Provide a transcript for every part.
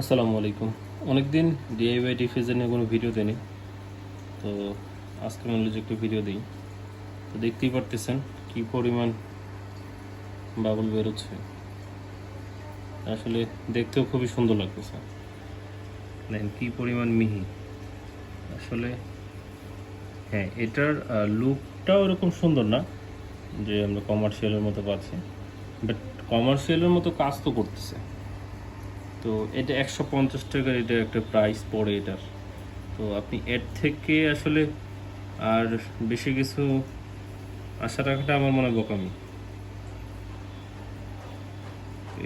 আসসালামু আলাইকুম। অনেক অনেকদিন ডিআইওয়াই ডিফিউজার নিয়ে কোনো ভিডিও দেয়নি তো আজকে যে একটু ভিডিও দিই। তো দেখতেই পারতেছেন কি পরিমাণ বাবুল বেরোচ্ছে। আসলে দেখতেও খুবই সুন্দর লাগতেছে। দেখেন কি পরিমাণ মিহি। আসলে হ্যাঁ এটার লুকটাও এরকম সুন্দর না যে আমরা কমার্শিয়ালের মতো পাচ্ছি। বাট কমার্শিয়ালের মতো কাজ তো করতেছে। তো এটা একশো পঞ্চাশ টাকার এটা একটা প্রাইস পড়ে এটার। তো আপনি এর থেকে আসলে আর বেশি কিছু আশা রাখাটা আমার মনে বোকামি।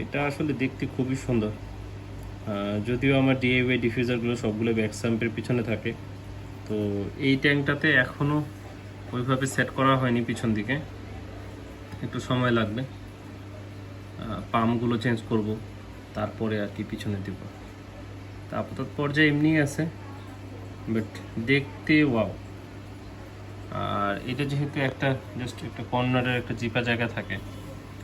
এটা আসলে দেখতে খুবই সুন্দর। যদিও আমার ডিআইওয়াই ডিফিউজারগুলো সবগুলো ব্যাক সাম্পের পিছনে থাকে। তো এই ট্যাঙ্কটাতে এখনও ওইভাবে সেট করা হয়নি পিছন দিকে। একটু সময় লাগবে। পাম্পগুলো চেঞ্জ করব। তারপরে আর কি পিছনে দিব। তা আপাতত পর্যায়ে এমনি আছে বাট দেখতে ওয়াও আর এটা যেহেতু একটা জাস্ট একটা কর্নারের একটা জিপা জায়গা থাকে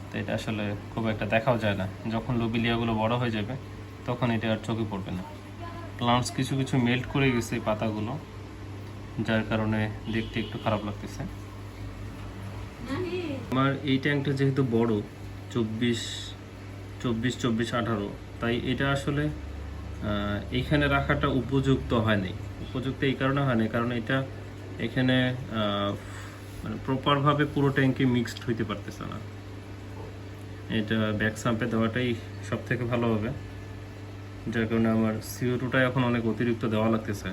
তো এটা আসলে খুব একটা দেখাও যায় না। যখন লোবিলিয়াগুলো বড় হয়ে যাবে তখন এটা আর চোখে পড়বে না। প্লান্টস কিছু কিছু মেল্ট করে গেছে এই পাতাগুলো যার কারণে দেখতে একটু খারাপ লাগতেছে। আমার এই ট্যাঙ্কটা যেহেতু বড় চব্বিশ চব্বিশ চব্বিশ, আঠারো। তাই এটা আসলে এখানে রাখাটা উপযুক্ত হয়নি। উপযুক্ত এই কারণে হয়নি, কারণ এটা এখানে মানে প্রপারভাবে পুরো ট্যাঙ্কে মিক্সড হইতে পারতেছে না। এটা ব্যাক সাম্পে দেওয়াটাই সব থেকে ভালো হবে। যার কারণে আমার সিও টুটা এখন অনেক অতিরিক্ত দেওয়া লাগতেছে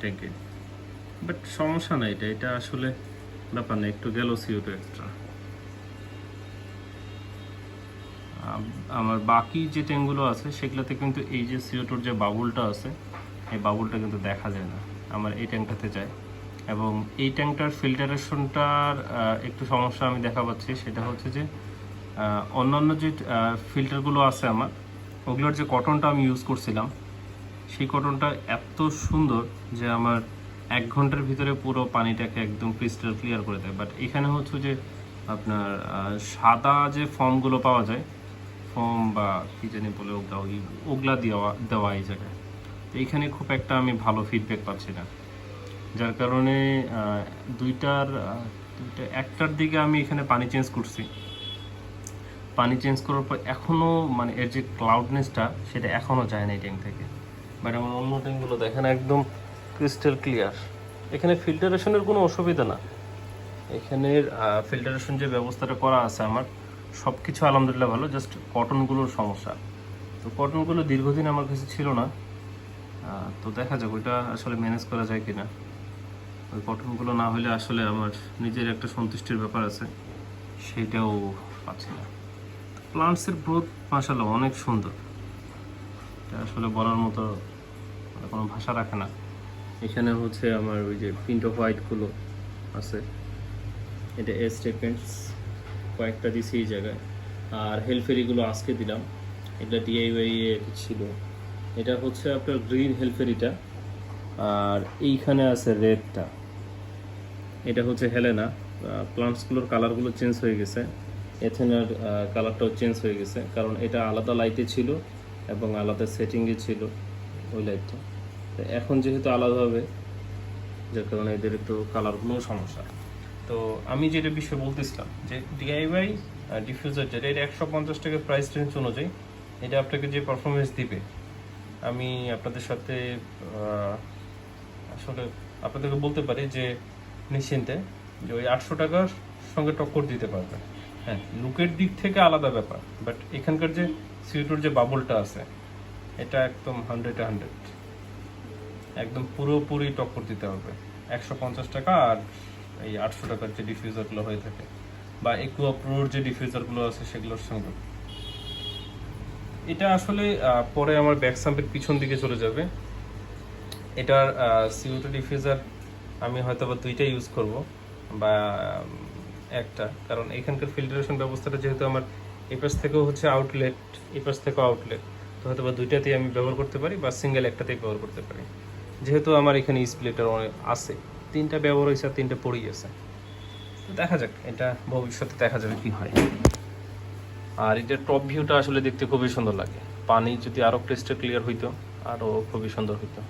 ট্যাঙ্কে বাট সমস্যা নাই, এটা এটা আসলে ব্যাপার না, একটু গেল সিও টু এক্সট্রা আমার বাকি যে ট্যাঙ্কগুলো আছে, সেগুলোতে কিন্তু এই যে সিওটোর যে বাবুলটা আছে, এই বাবুলটা কিন্তু দেখা যায় না। আমার এই ট্যাঙ্কটাতে যায়। এবং এই ট্যাঙ্কটার ফিল্টারেশনটার একটু সমস্যা আমি দেখা পাচ্ছি, সেটা হচ্ছে যে অন্যান্য যে ফিল্টারগুলো আছে আমার, ওগুলোর যে কটনটা আমি ইউজ করছিলাম, সেই কটনটা এত সুন্দর যে আমার এক ঘণ্টার ভিতরে পুরো পানিটাকে একদম ক্রিস্টাল ক্লিয়ার করে দেয়। বাট এখানে হচ্ছে যে, আপনার সাদা যে ফর্মগুলো পাওয়া যায় ফর্ম বা কি জানি বলে ওগুলা ওগুলা দেওয়া দেওয়া এই জায়গায়। তো এইখানে খুব একটা আমি ভালো ফিডব্যাক পাচ্ছি না। যার কারণে দুইটার দুইটা, একটার দিকে আমি এখানে পানি চেঞ্জ করছি। পানি চেঞ্জ করার পর এখনও মানে এর যে ক্লাউডনেসটা সেটা এখনও যায় না এই ট্যাঙ্ক থেকে। বাট আমার অন্য ট্যাঙ্কগুলো দেখেন একদম ক্রিস্টাল ক্লিয়ার এখানে ফিল্টারেশনের কোনো অসুবিধা না। এখানের ফিল্টারেশন যে ব্যবস্থাটা করা আছে আমার সব কিছু আলহামদুলিল্লাহ ভালো জাস্ট কটনগুলোর সমস্যা। তো কটনগুলো দীর্ঘদিন আমার কাছে ছিল না। তো দেখা যাক ওইটা আসলে ম্যানেজ করা যায় কিনা। ওই কটনগুলো না হলে আসলে আমার নিজের একটা সন্তুষ্টির ব্যাপার আছে, সেটাও পাচ্ছি না। প্লান্টসের গ্রোথ মাসাল্লাহ অনেক সুন্দর। এটা আসলে বলার মতো মানে কোনো ভাষা রাখে না। এখানে হচ্ছে আমার ওই যে প্রিন্ট অফ হোয়াইটগুলো আছে। এটা এস স্টেটমেন্টস কয়েকটা দিছি এই জায়গায়। আর হেলফেরিগুলো আজকে দিলাম। এটা ডিআইওয়াই এর ছিল। এটা হচ্ছে আপনার গ্রিন হেলফেরিটা আর এইখানে আছে রেডটা। এটা হচ্ছে হেলেনা। প্লান্টসগুলোর কালারগুলো চেঞ্জ হয়ে গেছে। এথেনার কালারটাও চেঞ্জ হয়ে গেছে। কারণ এটা আলাদা লাইটে ছিল এবং আলাদা সেটিংয়ে ছিল ওই লাইটটা এখন যেহেতু আলাদা হবে, যার কারণে এদের একটু কালারগুলোও সমস্যা। তো আমি যেটা বিষয়ে বলতেছিলাম যে ডিআইওয়াই ডিফিউজার যেটা এটা একশো পঞ্চাশ টাকা প্রাইস রেঞ্জ অনুযায়ী এটা আপনাকে যে পারফরমেন্স দিবে, আমি আপনাদের সাথে আসলে আপনাদেরকে বলতে পারি যে নিশ্চিন্তে যে ওই আটশো টাকার সঙ্গে টক্কর দিতে পারবে। হ্যাঁ লুকের দিক থেকে আলাদা ব্যাপার বাট এখানকার যে সিউটোর যে বাবলটা আছে, এটা একদম হান্ড্রেড হান্ড্রেড একদম পুরোপুরি টক্কর দিতে হবে। একশো পঞ্চাশ টাকা আর এই আটশো টাকার যে ডিফিউজারগুলো হয়ে থাকে বা একুয়া প্রোর যে ডিফিউজারগুলো আছে সেগুলোর সঙ্গে। এটা আসলে পরে আমার ব্যাক সাম্পের পিছন দিকে চলে যাবে। এটার সিউটো ডিফিউজার আমি হয়তো বা দুইটা ইউজ করব বা একটা। কারণ এখানকার ফিল্টারেশন ব্যবস্থাটা যেহেতু আমার এপাশ থেকেও হচ্ছে আউটলেট এপাশ থেকেও আউটলেট তো হয়তো বা দুইটাতেই আমি ব্যবহার করতে পারি বা সিঙ্গেল একটাতেই ব্যবহার করতে পারি। যেহেতু আমার এখানে স্প্লিটার অনেক আছে। তিনটা ব্যবহার হয়েছে আর তিনটা পড়ে গেছে দেখা যাক, এটা ভবিষ্যতে দেখা যাবে কি হয়। আর এটার টপ ভিউটা আসলে দেখতে খুবই সুন্দর লাগে। পানি যদি আরও ক্রিস্টাল ক্লিয়ার হইতো আরও খুবই সুন্দর হইতো।